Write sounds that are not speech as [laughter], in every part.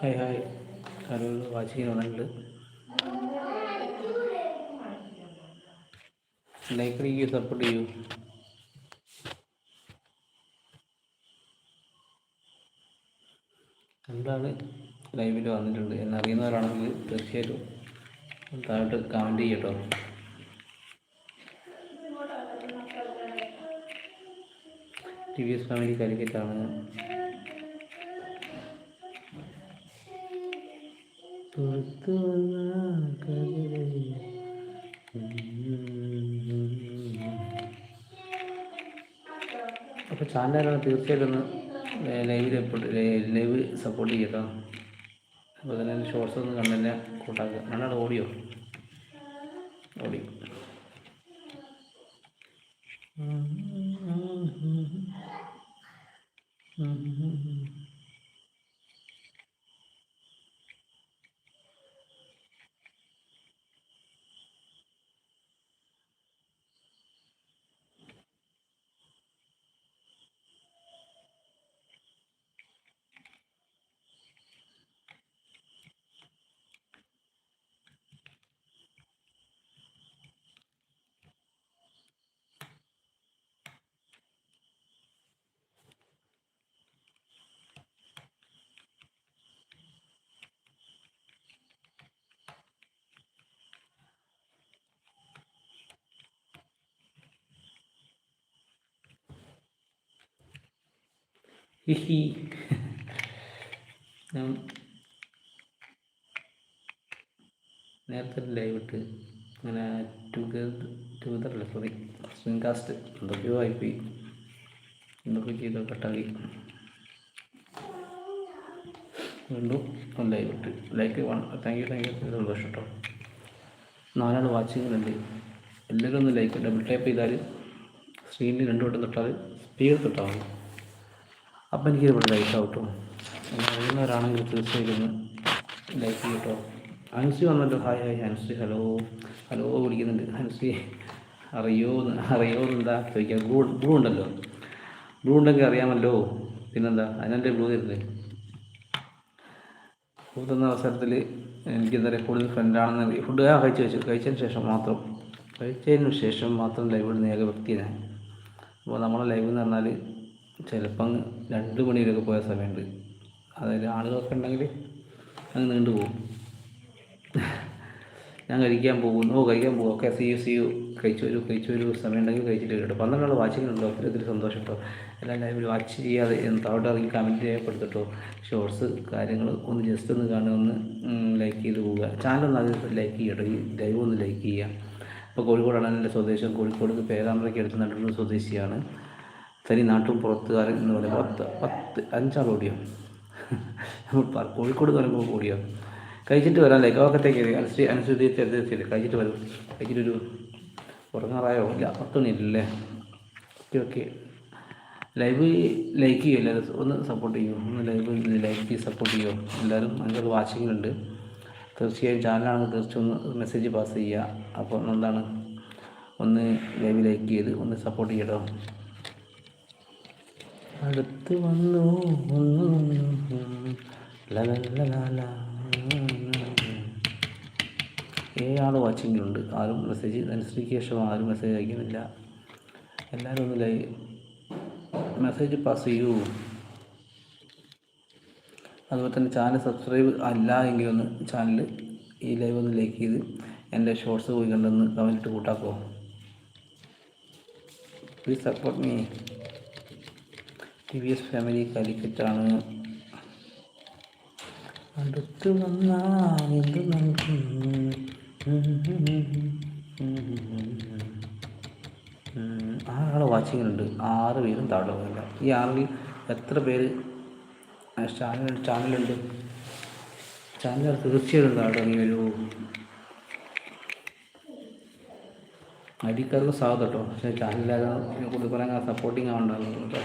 Hi hi. ആരോ watching ഉണ്ട് like അടിക്കൂ support ചെയ്യൂ എന്താണ് ലൈവിൽ വന്നിട്ടുണ്ട് എന്നറിയുന്നവരാണെങ്കിൽ തീർച്ചയായിട്ടും താഴോട്ട് കമന്റ് ചെയ്യട്ടോ. ടി വി എസ് ഫാമിലി കാലിക്കറ്റാണ് കവിതയിൽ അപ്പോൾ ചാനലാണ് തീർച്ചയായിട്ടും ഒന്ന് ലൈവിൽ ലൈവ് സപ്പോർട്ട് ചെയ്യട്ടോ അപ്പോൾ തന്നെ ഷോർട്സ് ഒന്ന് കണ്ടെന്നെ കൂട്ടാക്കുക നന്നാണ് ഓടിയോ? ഓടി. ഹിഹി ഞാൻ നേരത്തെ ലൈവ് ഇട്ട് അങ്ങനെ ടുഗദർ അല്ല സോറി സ്വിങ് കാസ്റ്റ് എന്തൊക്കെയോ ആയിപ്പോയി. എന്തൊക്കെ ചെയ്തോ കട്ടാക്കി വീണ്ടും ലൈവ് ഇട്ട്. Like one thank you thank you സന്തോഷം കേട്ടോ നാലാൾ വാച്ചിങ്ങുണ്ട് എല്ലാവരും ഒന്ന് ലൈക്ക് ഡബിൾ ടാപ്പ് ചെയ്താൽ സ്ക്രീനിൽ രണ്ടു വട്ടം തൊട്ടാൽ സ്പീഡ് തൊട്ടാൽ മതി അപ്പം എനിക്കൊരു ഇവിടെ ലൈക്ക് ആവട്ടോ അറിയുന്നവരാണെങ്കിൽ തീർച്ചയായിട്ടും ലൈക്ക് ചെയ്യട്ടോ ഹൻസി വന്നല്ലോ. Hi hi Hansi hello hello വിളിക്കുന്നുണ്ട്. ഹൻസി അറിയോ? അറിയോ എന്താ? ചോദിക്കാം. ബ്ലൂ ബ്ലൂ ഉണ്ടല്ലോ. ബ്ലൂ ഉണ്ടെങ്കിൽ അറിയാമല്ലോ. പിന്നെന്താ? അതിനെന്റെ ബ്ലൂ തരുന്നത് ബ്ലൂ തന്ന അവസരത്തിൽ എനിക്ക് എന്താ പറയുക കൂടുതൽ ഫ്രണ്ടാണെന്ന് ഫുഡ് ആ കഴിച്ചു വെച്ചു കഴിച്ചതിന് ശേഷം മാത്രം. കഴിച്ചതിന് ശേഷം മാത്രം ലൈവ് ഇടുന്ന ഏക വ്യക്തിയാണ് അപ്പോൾ നമ്മളെ ലൈവ് എന്ന് പറഞ്ഞാൽ ചിലപ്പം രണ്ട് മണിയിലൊക്കെ പോയ സമയമുണ്ട്. അതായത് ആളുകളൊക്കെ ഉണ്ടെങ്കിൽ അങ്ങ് നീണ്ടു പോകും. ഞാൻ കഴിക്കാൻ പോകുന്നു. ഓ കഴിക്കാൻ പോകും. Okay see you see you കഴിച്ചു വരൂ കഴിച്ചു വരൂ. സമയം ഉണ്ടെങ്കിൽ കഴിച്ചിട്ട് കേട്ടോ. പന്ത്രണ്ടാൾ വാച്ചിങ്ങുണ്ടോ ഒത്തിരി സന്തോഷം കേട്ടോ. എല്ലാം ലൈവിൽ വാച്ച് ചെയ്യാതെ താഴോട്ട് ഇറങ്ങി കമന്റ് ചെയ്യപ്പെടുത്തിട്ടോ ഷോർട്സ് കാര്യങ്ങൾ ഒന്ന് ജസ്റ്റ് ഒന്ന് കാണുക ഒന്ന് ലൈക്ക് ചെയ്ത് പോവുക. ചാനലൊന്ന് അത് ലൈക്ക് ചെയ്യട്ടോ ഈ ലൈവ് ഒന്ന് ലൈക്ക് ചെയ്യുക. ഇപ്പോൾ കോഴിക്കോടാണ് എന്റെ സ്വദേശം. കോഴിക്കോട് പേരാമ്പ്രയ്ക്ക് അടുത്ത് നല്ലൊരു സ്വദേശിയാണ്. തനി നാട്ടും പുറത്തുകാരൻ എന്ന് പറയുമ്പോൾ പത്ത് പത്ത് അഞ്ചാൾ ഓടിയോ നമ്മൾ കോഴിക്കോട് കോഴിക്കോട് പറയുമ്പോൾ ഓടിയോ കഴിച്ചിട്ട് വരാം ലൈക്ക് ഓക്കത്തേക്ക് അനുസരി അനുസരിച്ച് തീർച്ചയായിട്ടും കഴിച്ചിട്ട് വരും. കഴിച്ചിട്ടൊരു ഉറങ്ങാറായോ? ഇല്ല പത്തൊന്നില്ലല്ലേ ഓക്കെ ഓക്കെ. ലൈവ് ലൈക്ക് ചെയ്യും എല്ലാവരും ഒന്ന് സപ്പോർട്ട് ചെയ്യൂ. ഒന്ന് ലൈവ് ലൈക്ക് ചെയ്ത് സപ്പോർട്ട് ചെയ്യുമോ എല്ലാവരും അതിന്റെ വാച്ചിങ്ങിലുണ്ട് തീർച്ചയായും ചാനലാണെങ്കിൽ തീർച്ചയായും ഒന്ന് മെസ്സേജ് പാസ് ചെയ്യുക അപ്പോൾ എന്താണ്? ഒന്ന് ലൈവ് ലൈക്ക് ചെയ്ത് ഒന്ന് സപ്പോർട്ട് ചെയ്യട്ടോ. അടുത്ത് വന്നു. ഏഴാൾ വാച്ചിങ്ങിലുണ്ട് ആരും മെസ്സേജ് അനുസരിച്ച് ശേഷം ആരും മെസ്സേജ് അയക്കുന്നില്ല. എല്ലാവരും ഒന്ന് ലൈ മെസ്സേജ് പാസ് ചെയ്യൂ. അതുപോലെ തന്നെ ചാനൽ സബ്സ്ക്രൈബ് അല്ല എങ്കിൽ ഒന്ന് ചാനൽ ഈ ലൈവ് ഒന്ന് ലൈക്ക് ചെയ്ത് എന്റെ ഷോർട്സ് പോയി കണ്ടെന്ന് comment കൂട്ടാക്കോ. Please support me T V S family കാലിക്കറ്റാണ് അടുത്ത് വന്നാൽ എന്ത് നൽകും? ആറാൾ ആറ് പേരും താഴെ ഈ ആറിൽ എത്ര പേര്? ചാനൽ ചാനലുണ്ട് ചാനൽ തീർച്ചയായിട്ടും താഴെ ഇറങ്ങി വരൂ അടിക്കാർക്ക് സാധ്യത കേട്ടോ. പക്ഷേ ചാനലിലാകാൻ കൂടുതൽ പറയാൻ സപ്പോർട്ടിങ് ആവണ്ടല്ലോ കേട്ടോ.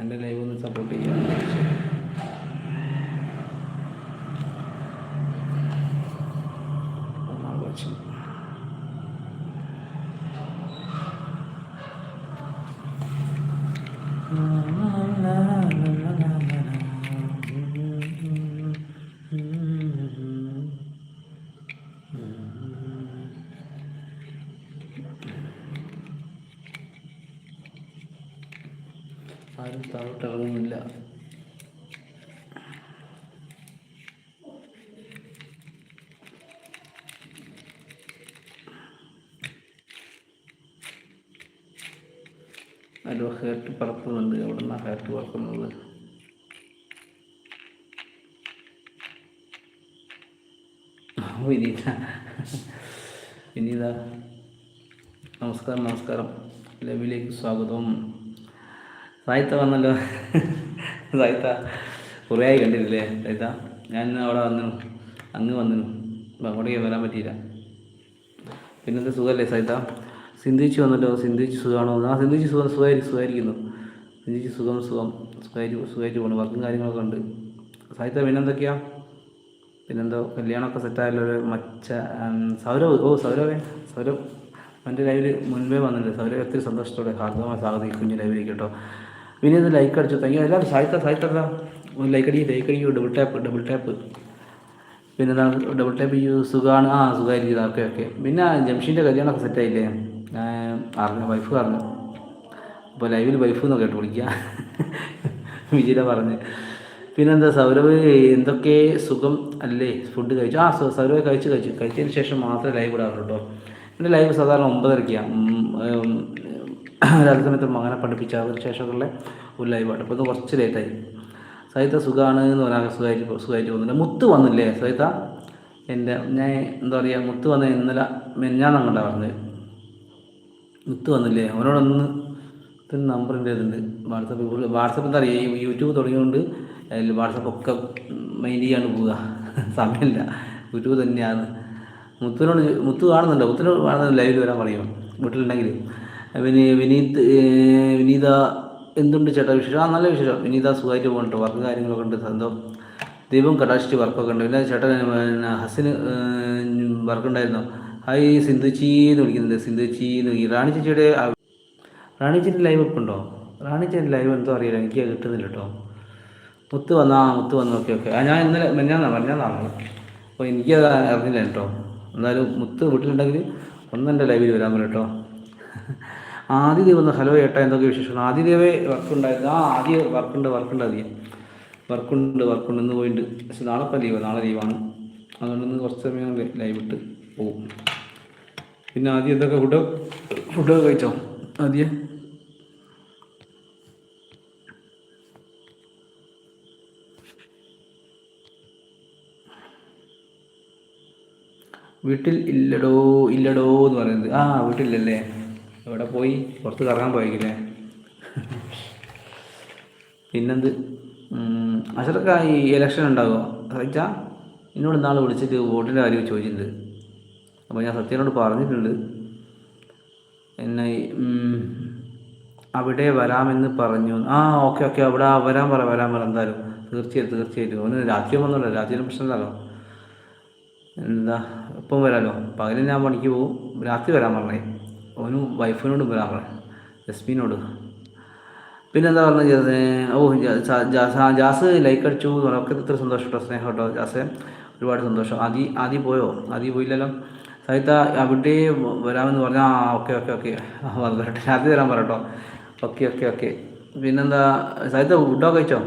എന്റെ ലൈവ് ഒന്ന് സപ്പോർട്ട് ചെയ്യാം കുറച്ച് താഴോട്ട് ഇറങ്ങുന്നില്ല അതിലോ ഹേർട്ട് പറക്കുന്നുണ്ട്. എവിടെ നിന്നാണ് ഹേർട്ട് പറക്കുന്നത്? വിനീത. വിനീത നമസ്കാരം നമസ്കാരം. ലവിലേക്ക് സ്വാഗതം. സാഹിത്യ വന്നല്ലോ. സായിത്ത കുറേ ആയി കണ്ടില്ലേ സായിത്ത ഞാൻ അവിടെ വന്നു അങ്ങ് വന്നു അങ്ങോട്ട് അങ്ങോട്ടേക്ക് വരാൻ പറ്റിയില്ല. പിന്നെന്ത് സുഖമല്ലേ സായിത്ത? സിന്ധിച്ച് വന്നല്ലോ. സിന്ധിച്ച് സുഖമാണോ? ആ സിന്ധിച്ച് സുഖം സുഖമായിരിക്കും സുഖമായിരിക്കുന്നു. സിന്ധിച്ച് സുഖം സുഖം. സുഖമായിട്ട് സുഖമായിട്ട് പോകണം വർക്കും കാര്യങ്ങളൊക്കെ ഉണ്ട്. സായിത്ത പിന്നെന്തൊക്കെയാ? പിന്നെന്തോ കല്യാണമൊക്കെ സെറ്റായല്ലോ ഒരു മച്ച സൗരവ്. ഓ സൗരവേ സൗരവ്. എന്റെ ലൈവിൽ മുൻപേ വന്നിട്ടുണ്ട് സൗരവ് ഒത്തിരി സന്തോഷത്തോടെ ഹാർദവമായ സ്വാഗതം കുഞ്ഞു ലൈവിലേക്ക് കേട്ടോ. ഇത് ലൈക്ക് അടിച്ചു. Thank you. എല്ലാവരും സാഹിത്യ സാഹിത്യ ഒരു ലൈക്ക് അടി ലൈക്ക് അടിക്കൂ ഡബിൾ ടാപ്പ് ഡബിൾ ടാപ്പ് പിന്നെ ഡബിൾ ടാപ്പ് ചെയ്യൂ. സുഖമാണ് ആ സുഖമായിരിക്കും ഓക്കെ ഓക്കെ. പിന്നെ ജംഷീന്റെ കല്യാണമൊക്കെ സെറ്റായില്ലേ അറിഞ്ഞു? വൈഫ് പറഞ്ഞു അപ്പോൾ ലൈവിൽ വൈഫ് എന്നൊക്കെ കേട്ട് വിളിക്കുക വിജയ പറഞ്ഞ്. പിന്നെന്താ സൗരവ് എന്തൊക്കെ സുഖം അല്ലേ? ഫുഡ് കഴിച്ചു. ആ സൗരവ് കഴിച്ച് കഴിച്ചു. കഴിച്ചതിന് ശേഷം മാത്രമേ ലൈവ് ഇടാറുള്ളൂ കേട്ടോ എന്റെ ലൈവ് സാധാരണ ഒമ്പതരയ്ക്കാണ് രാത്രി സമയത്ത് മകനെ പഠിപ്പിച്ച അതിന് ശേഷമുള്ള ഒരു ലൈവാണ് അപ്പോൾ ഇത് കുറച്ച് ലേറ്റായി സഹിത സുഖമാണ് എന്ന് പറയാൻ സുഖമായിട്ട് സുഖമായിട്ട് പോകുന്നുണ്ട്. മുത്ത് വന്നില്ലേ സഹിത എന്റെ ഞാൻ എന്താ പറയുക മുത്ത് വന്ന ഇന്നലെ മെഞ്ഞാന്നങ്ങോട്ടാണ് പറഞ്ഞത്. മുത്ത് വന്നില്ലേ? അവനോടൊന്ന് പിന്നെ നമ്പറിന്റെ ഇതുണ്ട് വാട്സപ്പ് വാട്സപ്പ് എന്താ പറയുക ഈ യൂട്യൂബ് തുടങ്ങിയതുകൊണ്ട് അതിൽ വാട്സപ്പ് ഒക്കെ ചെയ്യാണ്ട് പോവുക. സമയമില്ല. യൂട്യൂബ് തന്നെയാണ്. മുത്തുവിനോട് മുത്തു കാണുന്നുണ്ടോ? മുത്തിനോട് കാണുന്ന ലൈവിൽ വരാൻ പറയും? വീട്ടിലുണ്ടെങ്കിൽ. പിന്നെ വിനീത് വിനീത എന്തുണ്ട് ചേട്ടാ വിശേഷം? ആ നല്ല വിശേഷം. വിനീത സുഖമായിട്ട് പോകട്ടോ വർക്ക് കാര്യങ്ങളൊക്കെ ഉണ്ട്. സ്വന്തം ദീപം കടാശിറ്റി വർക്കൊക്കെ ഉണ്ട്. പിന്നെ ചേട്ടൻ ഹസിന് വർക്കുണ്ടായിരുന്നു ഹായ് സിന്ധുച്ചി എന്ന് വിളിക്കുന്നുണ്ട്. സിന്ധുച്ചി എന്ന് വിളിക്കും റാണി ചേച്ചിയുടെ റാണി ചേച്ചി ലൈവ് ഒക്കെ ഉണ്ടോ? റാണി ചേച്ചി ലൈവ് എന്തോ അറിയില്ല. എനിക്ക് കിട്ടുന്നില്ല കേട്ടോ. മുത്ത് വന്നാ മുത്ത് വന്നു ഓക്കെ ഓക്കെ ആ ഞാൻ ഇന്നലെ മഞ്ഞാന്നാ മെഞ്ഞാന്നാണ് അപ്പോൾ എനിക്കത് അറിഞ്ഞില്ല കേട്ടോ. എന്നാലും മുത്ത് വീട്ടിലുണ്ടെങ്കിൽ ഒന്നെന്റെ ലൈവിൽ വരാൻ പറ്റും കേട്ടോ. ആദ്യ വന്ന് ഹലോ ഏട്ടാ എന്തൊക്കെ വിശേഷം വർക്ക് ഉണ്ടായിരുന്നു ആ ആദ്യ വർക്കുണ്ട് വർക്കുണ്ട് അധികം. വർക്കുണ്ട് വർക്കുണ്ട്. ഇന്ന് പോയിട്ടുണ്ട് പക്ഷെ നാളെ ഇപ്പം ലീവ് നാളെ ലീവാണ് അതുകൊണ്ട് ഇന്ന് കുറച്ച് സമയം ലൈവ് ഇട്ട് പോകും. പിന്നെ ആദ്യം എന്തൊക്കെ ഫുഡ് ഫുഡൊക്കെ കഴിച്ചോ ആദ്യം? വീട്ടിൽ ഇല്ലടോ ഇല്ലടോ എന്ന് പറയുന്നത്. ആ വീട്ടിലല്ലേ എവിടെ പോയി? പുറത്ത് കറങ്ങാൻ പോയേക്കില്ലേ? പിന്നെന്ത്? അഷറക്ക ഈ ഇലക്ഷൻ ഉണ്ടാകുമോ സഹിച്ചാ എന്നോട് നാളെ വിളിച്ചിട്ട് വോട്ടിന്റെ കാര്യം ചോദിച്ചിട്ടുണ്ട്. അപ്പോൾ ഞാൻ സത്യനോട് പറഞ്ഞിട്ടുണ്ട്. എന്നെ അവിടെ വരാമെന്ന് പറഞ്ഞു. ആ ഓക്കെ ഓക്കെ അവിടെ വരാൻ പറ വരാൻ പറ എന്തായാലും. തീർച്ചയായിട്ടും തീർച്ചയായിട്ടും. അവന് രാത്രി ഒന്നുമില്ല രാഷ്ട്രീയം പ്രശ്നമില്ലല്ലോ എന്താ ഇപ്പം വരാമല്ലോ പകലും ഞാൻ പണിക്ക് പോകും. രാത്രി വരാൻ പറഞ്ഞേ. അവനും വൈഫിനോട് വരാൻ പറയാം ജസ്മിനോട്. പിന്നെന്താ പറഞ്ഞത് ജാസ് ഓ ജാസ് ജാസ് ലൈക്ക് അടിച്ചു ഒക്കെ ഇത്ര സന്തോഷം കേട്ടോ സ്നേഹം കേട്ടോ. ജാസ് ഒരുപാട് സന്തോഷം. ആദി ആദി പോയോ? ആദി പോയില്ലല്ലോ. സഹിത അവിടെ വരാമെന്ന് പറഞ്ഞാൽ ആ ഓക്കെ ഓക്കെ ഓക്കെ. ആ ആദ്യം വരാൻ പറട്ടോ ഓക്കെ ഓക്കെ ഓക്കെ. പിന്നെന്താ സഹിത ഫുഡോ കഴിച്ചോ?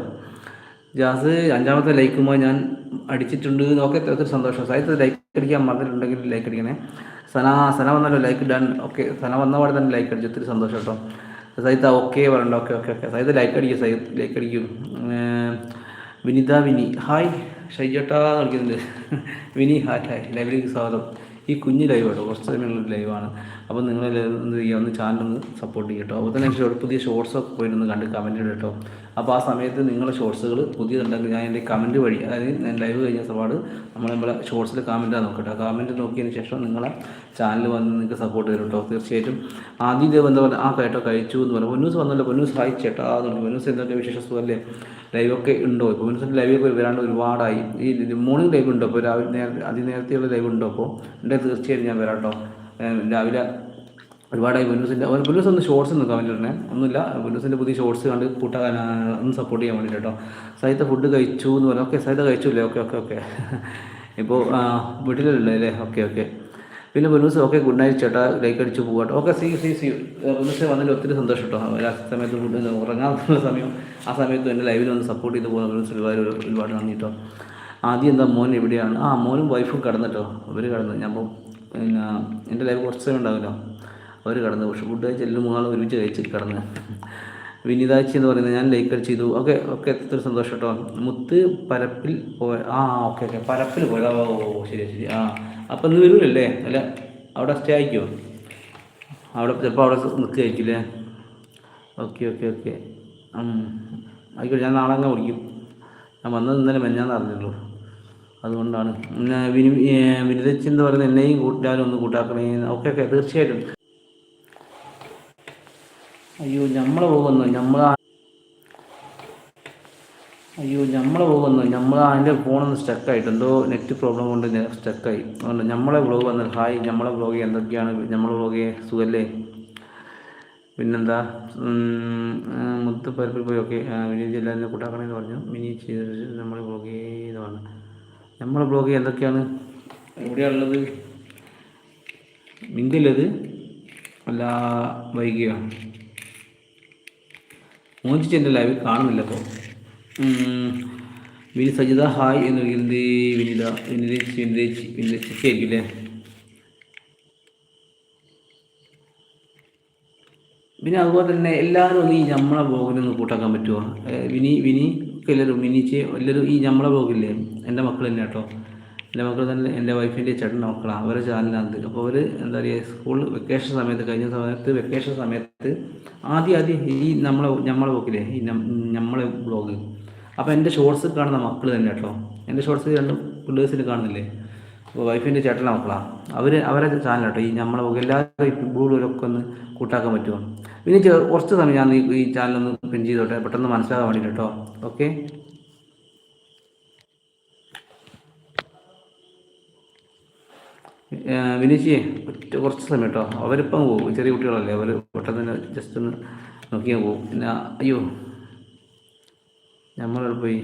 ജാസ് അഞ്ചാമത്തെ ലൈക്കുമ്പോൾ ഞാൻ അടിച്ചിട്ടുണ്ട്. നോക്കെ ഒത്തിരി സന്തോഷം. സഹിത ലൈക്ക് അടിക്കാൻ മറന്നിട്ടുണ്ടെങ്കിൽ ലൈക്ക് അടിക്കണേ. സന സന വന്നല്ലോ ലൈക്ക് ഡൺ ഓക്കെ സന വന്ന പാടെ തന്നെ ലൈക്ക് അടിച്ചു. ഒത്തിരി സന്തോഷം കേട്ടോ സഹിത ഓക്കെ പറയണ്ട. Okay okay okay Sahitha like അടിക്കും സഹിത് ലൈക്ക് അടിക്കും. വിനിത വിനി. ഹായ് ഷൈജട്ടാ കളിക്കുന്നുണ്ട്. വിനി ഹായ് ഹായ് ലൈവിലേക്ക് സ്വാഗതം. ഈ കുഞ്ഞ് ലൈവ് കേട്ടോ. കുറച്ച് സമയമുള്ള ലൈവാണ് അപ്പോൾ നിങ്ങൾ എന്ത് ചെയ്യുക ഒന്ന് ചാനൽ ഒന്ന് സപ്പോർട്ട് ചെയ്യട്ടോ അപ്പോൾ തന്നെ പുതിയ ഷോർട്സൊക്കെ പോയിരുന്ന് കണ്ട് കമന്റ് കേട്ടോ അപ്പോൾ ആ സമയത്ത് നിങ്ങളുടെ ഷോർട്സുകൾ പുതിയതുണ്ടെങ്കിൽ ഞാൻ എന്റെ കമന്റ് വഴി അതായത് ഞാൻ ലൈവ് കഴിഞ്ഞ ഒരുപാട് നമ്മൾ നമ്മളെ ഷോർട്സിൽ കമന്റാണ് നോക്കട്ടെ. കമന്റ് നോക്കിയതിന് ശേഷം നിങ്ങളെ ചാനൽ വന്ന് നിങ്ങൾക്ക് സപ്പോർട്ട് തരും കേട്ടോ തീർച്ചയായിട്ടും. ആദ്യം ഇതേ എന്താ ആ കേട്ടോ കഴിച്ചു എന്ന് പറഞ്ഞു. പൊന്നൂസ് വന്നല്ലോ പൊന്നൂസ് ഹായ് ചേട്ടാ എന്ന് പൊന്നൂസ് എന്തൊക്കെ വിശേഷ ലൈവൊക്കെ ഉണ്ടോ? ഇപ്പോൾ പൊന്നൂസിന്റെ ലൈവൊക്കെ വരാണ്ട് ഒരുപാടായി. ഈ മോർണിംഗ് ലൈവ് ഉണ്ടോ? ഇപ്പോൾ രാവിലെ നേരത്തെ അതിനേരത്തെയുള്ള ലൈവ് ഉണ്ടോ? അപ്പോൾ ഉണ്ടെങ്കിൽ തീർച്ചയായിട്ടും ഞാൻ വരാം കേട്ടോ രാവിലെ ഒരുപാടായി ബുലൂസിന്റെ ബുലൂസ് ഒന്ന് ഷോർട്സ് ഒന്ന് കമന്റ് ഇടണേ. ഒന്നുമില്ല ബുലൂസിന്റെ പുതിയ ഷോർട്സ് കണ്ട് കൂട്ടാൻ ഒന്ന് സപ്പോർട്ട് ചെയ്യാൻ വേണ്ടിയിട്ട് കേട്ടോ സഹിത ഫുഡ് കഴിച്ചു എന്ന് പറഞ്ഞു. ഓക്കെ സഹിത കഴിച്ചു അല്ലേ ഓക്കെ ഓക്കെ ഓക്കെ [laughs] ഇപ്പോൾ വീട്ടിലല്ലേ അല്ലേ? ഓക്കെ ഓക്കെ പിന്നെ ബുനൂസ് ഓക്കെ ഗുഡ് നൈറ്റ് ചേട്ടാ. ലൈക്ക് അടിച്ച് പോകട്ടെ okay see see see Bunus വന്നതിൽ ഒത്തിരി സന്തോഷം കേട്ടോ രാത്രി സമയത്ത് ഫുഡ് ഉറങ്ങാൻ സമയം. ആ സമയത്ത് എന്റെ ലൈവിൽ ഒന്ന് സപ്പോർട്ട് ചെയ്ത് പോകുന്ന ബുനൂസ് ഒരുപാട് ഒരുപാട് നന്ദി കേട്ടോ ആദ്യം എന്താ മോൻ എവിടെയാണ്? ആ മോനും വൈഫും കടന്നിട്ടോ അവർ കടന്നു. ഞാൻ പിന്നെ എന്റെ ലൈവ് കുറച്ച് സമയം ഉണ്ടാവില്ല. അവർ കടന്ന്. പക്ഷെ ഫുഡ് മൂന്നാളും ഒരുമിച്ച് കഴിച്ച് കടന്ന്. വിനീതാച്ചി എന്ന് പറയുന്നത് ഞാൻ ലൈക്ക് ചെയ്തു. ഓക്കെ ഓക്കെ എത്ര സന്തോഷം കേട്ടോ. മുത്ത് പരപ്പിൽ പോയ ആ ഓക്കെ ഓക്കെ പരപ്പിൽ പോയതാ ഓ ശരി ശരി. ആ അപ്പം ഇന്ന് വരൂലല്ലേ? അല്ല അവിടെ സ്റ്റേ ആയിക്കോ? അവിടെ ചിലപ്പോൾ അവിടെ നിൽക്കുകയായിരിക്കില്ലേ ഓക്കെ ഓക്കെ ഓക്കെ. ആയിക്കോട്ടെ ഞാൻ നാളെ അങ്ങ് വിളിക്കും. ഞാൻ വന്നത് ഇന്നലെ മെഞ്ഞാന്ന് അറിഞ്ഞുള്ളൂ അതുകൊണ്ടാണ്. വിനി വിനിതച്ചി എന്ന് പറയുന്നത് എന്നെയും കൂട്ടാനും ഒന്ന് കൂട്ടാക്കണേ. ഓക്കെ ഓക്കെ തീർച്ചയായിട്ടും. അയ്യോ നമ്മളെ പോകുന്നു നമ്മൾ അയ്യോ നമ്മളെ പോകുന്നു നമ്മൾ അതിന്റെ ഫോണൊന്ന് സ്റ്റക്കായിട്ട് എന്തോ നെറ്റ് പ്രോബ്ലം കൊണ്ട് സ്റ്റക്കായി അതുകൊണ്ട് നമ്മളെ വ്ളോഗ് വന്ന് ഹായ് നമ്മളെ വ്ളോഗ് എന്തൊക്കെയാണ്? നമ്മളെ വ്ളോഗ് സുഖല്ലേ? പിന്നെന്താ? മുത്ത് പരപ്പിൽ പോയി. ഓക്കെ വിനീത് എല്ലാവരും കൂട്ടാക്കണമെന്ന് പറഞ്ഞു. മിനി നമ്മളെ ബ്ലോഗ് ചെയ്തതാണ്. നമ്മളെ ബ്ലോഗ് എന്തൊക്കെയാണ്? എവിടെയാണുള്ളത് മിങ്കിലത് അല്ല വൈകിയോ? മോചിച്ച് എന്റെ ലൈവിൽ കാണുന്നില്ല അപ്പോൾ വിനി സജിത ഹായ് എന്ന് വിളിക്കുന്നത് വിനിത വിനിതേച്ച് വിനിതേച്ച് വിനിതേച്ചി ആയിരിക്കും അല്ലേ? പിന്നെ അതുപോലെ തന്നെ എല്ലാവരും ഒന്ന് ഈ നമ്മളെ ഒന്ന് കൂട്ടാക്കാൻ പറ്റുമോ വിനി വിനി എല്ലാവരും വിനിച്ച് എല്ലാവരും ഈ നമ്മളെ ബ്ലോഗില്ലേ എന്റെ മക്കൾ തന്നെ കേട്ടോ. എന്റെ മക്കൾ തന്നെ എന്റെ വൈഫിന്റെ ചേട്ടന്റെ മക്കളാണ് അവരെ ചാനലിനകത്ത് അപ്പോൾ അവർ എന്താ പറയുക സ്കൂൾ വെക്കേഷൻ സമയത്ത് കഴിഞ്ഞ സമയത്ത് വെക്കേഷൻ സമയത്ത് ആദ്യം ആദ്യം ഈ നമ്മളെ നമ്മളെ ബ്ലോഗില്ലേ ഈ നമ്മളെ ബ്ലോഗ് അപ്പോൾ എന്റെ ഷോർട്സ് കാണുന്ന മക്കൾ തന്നെ കേട്ടോ. എന്റെ ഷോർട്സ് രണ്ട് പിള്ളേഴ്സിൽ കാണുന്നില്ലേ? അപ്പോൾ വൈഫിന്റെ ചേട്ടന്റെ മക്കളാണ് അവർ അവരെ ചാനൽ കേട്ടോ. ഈ നമ്മളെ ബ്ലോഗ് എല്ലാവരും ബ്ലൂലൊക്കെ ഒന്ന് കൂട്ടാക്കാൻ പറ്റുമോ? പിന്നെ കുറച്ച് സമയം ഞാൻ ഈ ചാനലൊന്ന് പിൻ ചെയ്തോട്ടെ. പെട്ടെന്ന് മനസ്സിലാകാൻ വേണ്ടിയിട്ട് കേട്ടോ. ഓക്കെ വിനീഷിയെ ഒറ്റ കുറച്ച് സമയം കേട്ടോ. അവരിപ്പം പോകും ചെറിയ കുട്ടികളല്ലേ. അവർ പെട്ടെന്ന് തന്നെ ജസ്റ്റ് ഒന്ന് നോക്കിയാൽ പോകും പിന്നെ അയ്യോ നമ്മളവിടെ പോയി.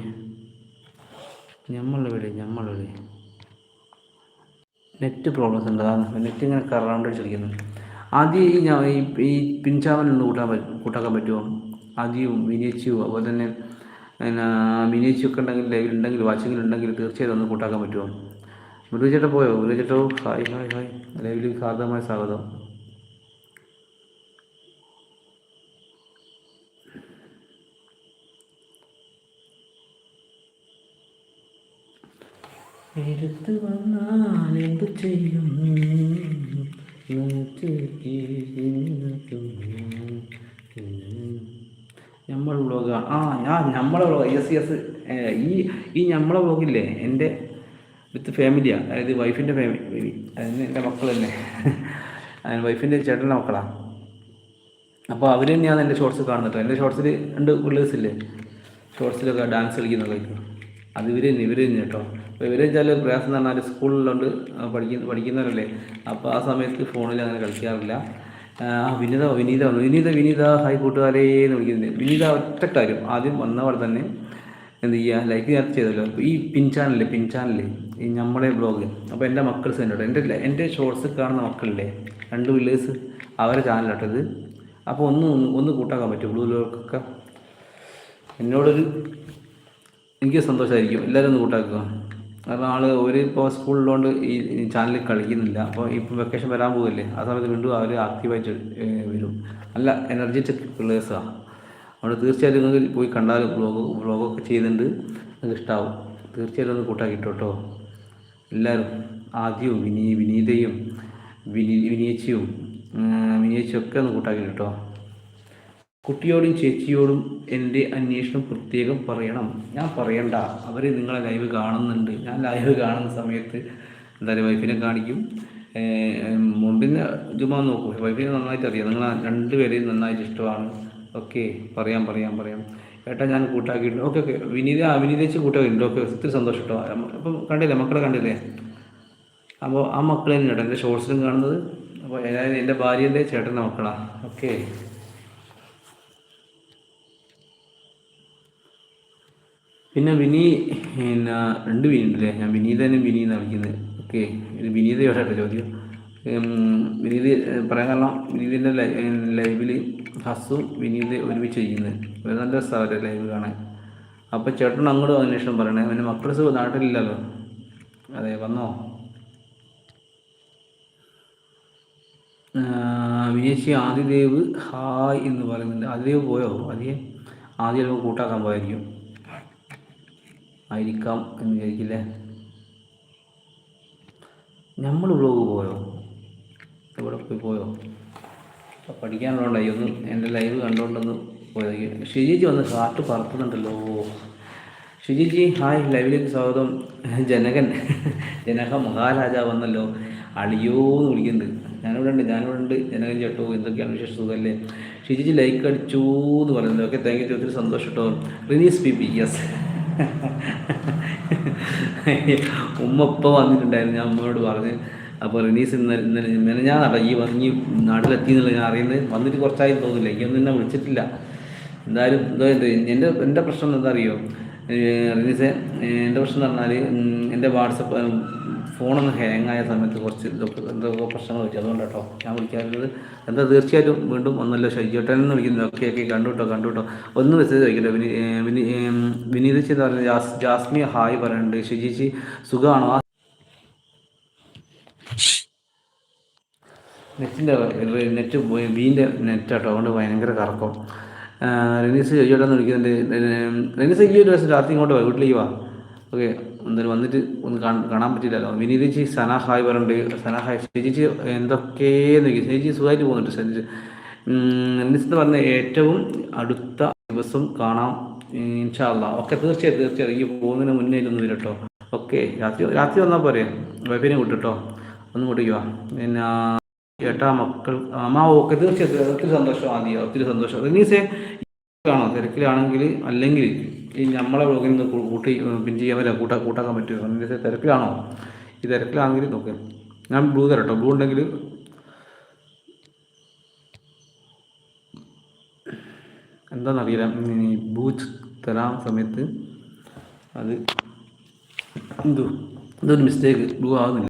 നമ്മളെവിടെ നമ്മളെവിടെ നെറ്റ് പ്രോബ്ലംസ് ഉണ്ട്. അതാണ്. നെറ്റ് ഇങ്ങനെ കറണ്ട് വെച്ചിരിക്കുന്നു ആദ്യം ഈ ഞാൻ ഈ പിൻചാവൽ ഒന്ന് കൂട്ടാൻ പറ്റും കൂട്ടാക്കാൻ പറ്റുമോ? ആദ്യവും വിനീച്ചും അതുപോലെ തന്നെ പിന്നെ വിനീച്ചൊക്കെ ഉണ്ടെങ്കിൽ വാച്ചിങ്ങിൽ ഉണ്ടെങ്കിൽ തീർച്ചയായിട്ടും ഒന്ന് കൂട്ടാക്കാൻ പറ്റുമോ? മുരുക ചേട്ടൻ പോയോ മുരുക ചേട്ടോ ഹായ് ഹായ് ഹായ് ലൈവിലേക്ക് ഹാർദമായ സ്വാഗതം എടുത്തു വന്നാൽ എന്തു ചെയ്യും നമ്മൾ വ്ളോഗ് ആ ഞാൻ നമ്മളെ വ്ളോഗ് യെസ് യെസ് ഈ ഈ നമ്മളെ വ്ളോഗില്ലേ എന്റെ വിത്ത് ഫാമിലിയാണ് അതായത് വൈഫിന്റെ ഫാമിലി അതിന് എന്റെ മക്കൾ തന്നെ. അതിന് വൈഫിന്റെ ചേട്ടന്റെ മക്കളാണ് അപ്പോൾ അവർ തന്നെയാണ് എന്റെ ഷോർട്സ് കാണുന്നത്. എന്റെ ഷോർട്സിൽ രണ്ട് പിള്ളേഴ്സ് ഇല്ലേ? ഷോർട്സിലൊക്കെ ഡാൻസ് കളിക്കുന്നതൊക്കെ അത് ഇവർ തന്നെ ഇവർ തന്നെ കേട്ടോ. അപ്പോൾ ഇവരെ വെച്ചാൽ പ്രയാസം എന്ന് പറഞ്ഞാൽ സ്കൂളിലുണ്ട് പഠിക്കുന്ന പഠിക്കുന്നവരല്ലേ. അപ്പോൾ ആ സമയത്ത് ഫോണിൽ അങ്ങനെ കളിക്കാറില്ല. വിനീത വിനീത വിനീത വിനീത ഹായ് കൂട്ടുകാരേ എന്ന് വിളിക്കുന്നുണ്ട്. വിനീത ഒറ്റ ആദ്യം വന്നവിടെ തന്നെ എന്ത് ചെയ്യുക ലൈക്ക് ഞാൻ ചെയ്തല്ലോ. ഈ പിൻ ചാനലില്ലേ പിൻ ചാനലിൽ ഈ നമ്മുടെ ബ്ലോഗ് അപ്പോൾ എന്റെ മക്കൾ സെൻഡോട്ടോ എന്റെ എന്റെ ഷോർട്സ് കാണുന്ന മക്കളില്ലേ? രണ്ട് വില്ലേഴ്സ് അവരെ ഇത്. അപ്പോൾ ഒന്ന് ഒന്ന് കൂട്ടാക്കാൻ പറ്റും ബ്ലൂ ലോക്കൊക്കെ എന്നോടൊരു എനിക്ക് സന്തോഷമായിരിക്കും എല്ലാവരും ഒന്ന് കൂട്ടാക്കുക. കാരണം ആൾ ഒരു ഇപ്പോൾ സ്കൂളിലുകൊണ്ട് ഈ ചാനലിൽ കളിക്കുന്നില്ല. അപ്പോൾ ഇപ്പോൾ വെക്കേഷൻ വരാൻ പോകില്ലേ ആ സമയത്ത് വീണ്ടും അവർ ആക്റ്റീവായിട്ട് വരും. നല്ല എനർജറ്റിക് പിള്ളേഴ്സാണ് അവിടെ തീർച്ചയായിട്ടും നിങ്ങൾക്ക് പോയി കണ്ടാൽ വ്ളോഗ് വ്ളോഗൊക്കെ ചെയ്തിട്ടുണ്ട്. നിങ്ങൾക്ക് ഇഷ്ടമാവും തീർച്ചയായിട്ടും ഒന്ന് കൂട്ടാക്കിട്ടോ കേട്ടോ എല്ലാവരും ആദ്യവും വിനീ വിനീതയും വിനി വിനീച്ചയും വിനീച്ചയും ഒക്കെ ഒന്ന് കൂട്ടാക്കി കേട്ടോ കുട്ടിയോടും ചേച്ചിയോടും എന്റെ അന്വേഷണം പ്രത്യേകം പറയണം. ഞാൻ പറയണ്ട. അവർ നിങ്ങളെ ലൈവ് കാണുന്നുണ്ട്. ഞാൻ ലൈവ് കാണുന്ന സമയത്ത് എന്തായാലും വൈഫിനെ കാണിക്കും. മുമ്പിന് ജുമാ നോക്കും. വൈഫിനെ നന്നായിട്ട് അറിയാം നിങ്ങൾ രണ്ടുപേരെയും നന്നായിട്ട് ഇഷ്ടമാണ്. ഓക്കെ പറയാം പറയാം പറയാം. ഏട്ടാ ഞാൻ കൂട്ടാക്കിയിട്ടുണ്ട്. Okay okay. വിനീത ആ വിനീതേച്ച് കൂട്ടാക്കിയിട്ടുണ്ട്. ഓക്കെ ഒത്തിരി സന്തോഷം കേട്ടോ അപ്പം കണ്ടില്ലേ മക്കളെ കണ്ടില്ലേ? അപ്പോൾ ആ മക്കൾ തന്നെയാണ് എന്റെ ഷോർട്സിലും കാണുന്നത്. അപ്പോൾ ഞാൻ എന്റെ ഭാര്യന്റെ ചേട്ടന്റെ മക്കളാണ് ഓക്കെ. പിന്നെ വിനി പിന്നെ രണ്ട് വിനി ഉണ്ടല്ലേ? ഞാൻ വിനീതനും വിനി എന്നാണ് വിളിക്കുന്നത്. ഓക്കെ. ഇത് വിനീതയോടെ ചോദ്യം. വിനീത് പറയാൻ കാരണം വിനീതിന്റെ ലൈവിൽ ഹസ്സും വിനീത് ഒരുമിച്ച് ചെയ്യുന്നത് ഒരു നല്ല രസമാണ് ലൈവ് കാണാൻ. അപ്പോൾ ചേട്ടൻ അങ്ങോട്ട് അന്വേഷണം പറയണേ. പിന്നെ മക്കളസ് നാട്ടിലില്ലല്ലോ. അതെ വന്നോ? വിനേശി ആദിദേവ് ഹായ് എന്ന് പറയുന്നുണ്ട്. ആദിദേവ് പോയോ? ആദ്യം? ആദ്യം ചിലപ്പോൾ കൂട്ടാക്കാൻ പോയായിരിക്കും. ആയിരിക്കാം എന്ന് വിചാരിക്കില്ലേ? നമ്മൾ വ്ലോഗ് പോയോ? ഇവിടെ പോയി? പോയോ പഠിക്കാനുള്ളതുകൊണ്ടായി ഒന്ന് എന്റെ ലൈവ് കണ്ടുകൊണ്ടൊന്ന് പോയതായിരിക്കും ഷിജിജി വന്ന് ഹാർട്ട് പറത്തുന്നുണ്ടല്ലോ. ഷിജിജി ഹായ് ലൈവിലേക്ക് സ്വാഗതം. ജനകൻ ജനക മഹാരാജാവ് വന്നല്ലോ. അളിയോ എന്ന് വിളിക്കുന്നുണ്ട്. ഞാനിവിടെ ഉണ്ട് ഞാനിവിടെ ഉണ്ട്. ജനകൻ ചേട്ടോ എന്തൊക്കെയാണ് വിശേഷം? സുഖമല്ലേ? ഷിജിജി ലൈക്ക് അടിച്ചു എന്ന് പറയുന്നത് ഓക്കെ താങ്ക് യു ഒത്തിരി സന്തോഷം കേട്ടോ റിനീസ് പി പി യെസ് ഉമ്മ ഇപ്പം വന്നിട്ടുണ്ടായിരുന്നു. ഞാൻ ഉമ്മയോട് പറഞ്ഞ് അപ്പോൾ റിനീസ് ഇന്നലെ ഞാൻ നട ഈ ഈ നാട്ടിലെത്തി എന്നുള്ളത് ഞാൻ അറിയുന്നത് വന്നിട്ട് കുറച്ചായി തോന്നില്ല എനിക്കൊന്നും എന്നെ വിളിച്ചിട്ടില്ല. എന്തായാലും എന്തോ എന്റെ എന്റെ പ്രശ്നം എന്താ അറിയോ? റിനീസെ എന്റെ പ്രശ്നം എന്ന് പറഞ്ഞാൽ എന്റെ വാട്സപ്പ് ഫോണൊന്ന് ഹാങ് ആയ സമയത്ത് കുറച്ച് എന്തൊക്കെ പ്രശ്നങ്ങൾ വെച്ചു അതുകൊണ്ട് കേട്ടോ ഞാൻ വിളിക്കാറുള്ളത്. എന്താ തീർച്ചയായിട്ടും വീണ്ടും ഒന്നല്ല എന്ന് വിളിക്കുന്നത് ഓക്കെ ഓക്കെ കണ്ടു കേട്ടോ കണ്ടു കേട്ടോ ഒന്ന് മെസ്സേജ് വയ്ക്കട്ടെ വിനി വിനി വിനീത് ചെയ്ത് ജാസ്മി ഹായ് പറയുന്നുണ്ട്. ഷിജിച്ചി സുഖമാണോ നെറ്റിന്റെ നെറ്റ് വീന്റെ നെറ്റ് കേട്ടോ അതുകൊണ്ട് ഭയങ്കര കറക്കം. റെനീസ് ചോദിച്ചോട്ടെന്ന് വിളിക്കുന്നുണ്ട്. റെനീസ് ഈ ഒരു ദിവസം രാത്രി ഇങ്ങോട്ട് വാ വീട്ടിലേക്ക് വാ. ഓക്കെ എന്തായാലും വന്നിട്ട് ഒന്ന് കാണാൻ പറ്റില്ലല്ലോ വിനീത് ചേച്ചി സന ഹായ് പറഞ്ഞിട്ട് സന ഹായ്. ചേച്ചി എന്തൊക്കെയെന്ന് ചോദിക്കും ചേച്ചി സുഖമായിട്ട് പോകുന്നുണ്ട്. ചേച്ചി റെനീസ് എന്ന് പറഞ്ഞ ഏറ്റവും അടുത്ത ദിവസം കാണാം. ഇൻഷാല്ല ഓക്കെ തീർച്ചയായും തീർച്ചയായും. ഈ പോകുന്നതിന് മുന്നേ ഒന്നും കേട്ടോ. ഓക്കെ രാത്രി രാത്രി വന്നാൽ പോരെ. വൈഫിനെ കൂട്ടിട്ടോ ഒന്നും കൂട്ടിക്കുവാ പിന്നെ ചേട്ടാ മക്കൾ. അമ്മ ഓക്കെ. തീർച്ചയായിട്ടും. ഒത്തിരി സന്തോഷം. ആദ്യ ഒത്തിരി സന്തോഷം. റിനീസെ ആണോ തിരക്കിലാണെങ്കിൽ അല്ലെങ്കിൽ ഈ നമ്മളെ വ്ളോഗിൽ നിന്ന് കൂട്ടി പിൻ ചെയ്യാൻ പറ്റില്ല കൂട്ടാ കൂട്ടാക്കാൻ പറ്റുമോ റിനീസെ തിരക്കിലാണോ? ഈ തിരക്കിലാണെങ്കിൽ നോക്ക്. ഞാൻ ബ്ലൂ തരാം കേട്ടോ ബ്ലൂ ഉണ്ടെങ്കിൽ എന്താണെന്നറിയില്ല ബൂച്ച് തരാൻ സമയത്ത് അത് എന്തോ? എന്തൊരു മിസ്റ്റേക്ക് ബ്ലൂ ആകുന്നില്ല